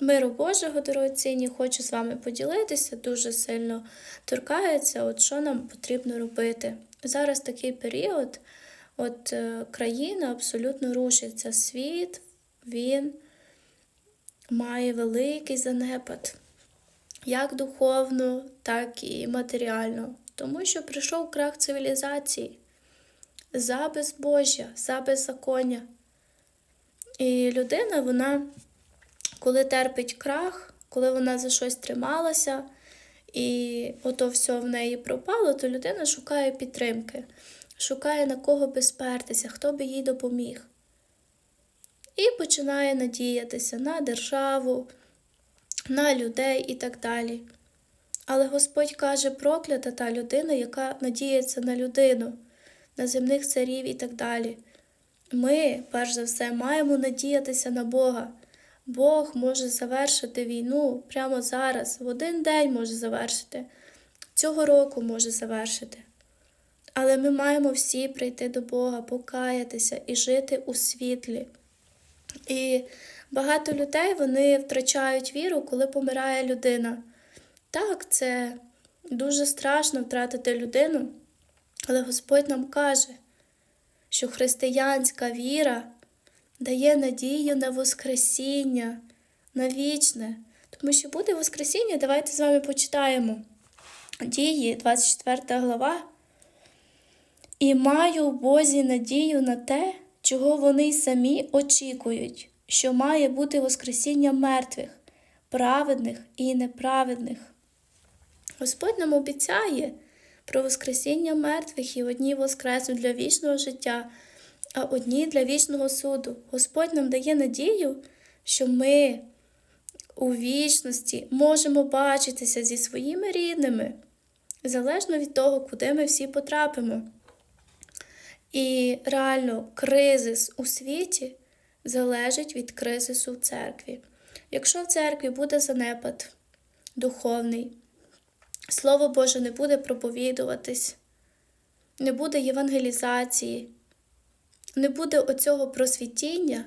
Миру Божого, дорогоцінні, хочу з вами поділитися, дуже сильно торкається, от що нам потрібно робити. Зараз такий період, от е, країна абсолютно рушиться. Світ, він має великий занепад, як духовно, так і матеріально. Тому що прийшов крах цивілізації за безбожжя, за беззаконня. І людина, вона, коли терпить крах, коли вона за щось трималася, і ото все в неї пропало, то людина шукає підтримки, шукає на кого би спертися, хто би їй допоміг. І починає надіятися на державу, на людей і так далі. Але Господь каже, проклята та людина, яка надіється на людину, на земних царів і так далі. Ми, перш за все, маємо надіятися на Бога. Бог може завершити війну прямо зараз, в один день може завершити, цього року може завершити. Але ми маємо всі прийти до Бога, покаятися і жити у світлі. І багато людей вони втрачають віру, коли помирає людина. Так, це дуже страшно втратити людину, але Господь нам каже, що християнська віра дає надію на Воскресіння, на вічне. Тому що буде Воскресіння, давайте з вами почитаємо дії, 24 глава. І маю в Бозі надію на те, чого вони самі очікують, що має бути Воскресіння мертвих, праведних і неправедних. Господь нам обіцяє про Воскресіння мертвих і одні воскреснуть для вічного життя, а одні для вічного суду. Господь нам дає надію, що ми у вічності можемо бачитися зі своїми рідними, залежно від того, куди ми всі потрапимо. І реально кризис у світі залежить від кризису в церкві. Якщо в церкві буде занепад духовний, Слово Боже не буде проповідуватись, не буде євангелізації, не буде оцього просвітіння,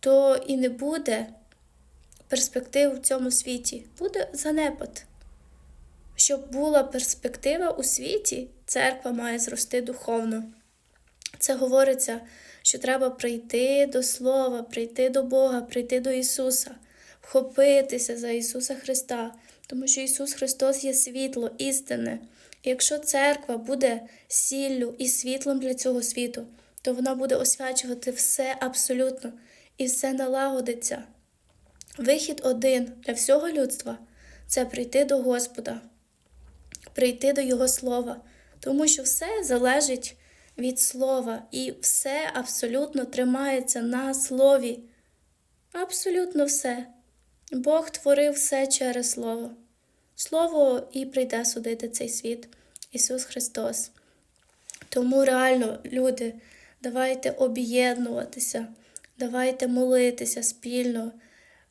то і не буде перспектив в цьому світі, буде занепад. Щоб була перспектива у світі, церква має зрости духовно. Це говориться, що треба прийти до Слова, прийти до Бога, прийти до Ісуса, вхопитися за Ісуса Христа, тому що Ісус Христос є світло, істинне. І якщо церква буде сіллю і світлом для цього світу, то вона буде освячувати все абсолютно і все налагодиться. Вихід один для всього людства це прийти до Господа, прийти до Його Слова, тому що все залежить від Слова, і все абсолютно тримається на Слові. Абсолютно все. Бог творив все через Слово. Слово і прийде судити цей світ, Ісус Христос. Тому реально, люди, давайте об'єднуватися, давайте молитися спільно,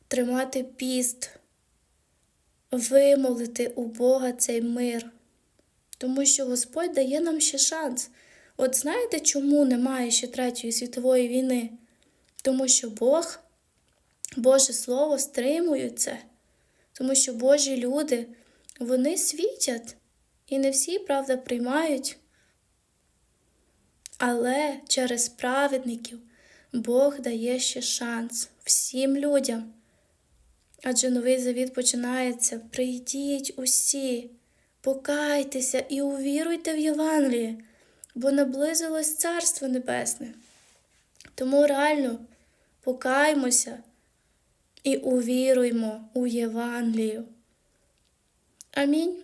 тримати піст, вимолити у Бога цей мир. Тому що Господь дає нам ще шанс. От знаєте, чому немає ще Третьої світової війни? Тому що Бог, Боже Слово стримує це. Тому що Божі люди, вони світять, і не всі, правда, приймають. Але через праведників Бог дає ще шанс всім людям. Адже новий завіт починається: прийдіть усі, покайтеся і увіруйте в Євангеліє, бо наблизилось Царство Небесне. Тому реально покаймося і увіруймо у Євангелію. Амінь.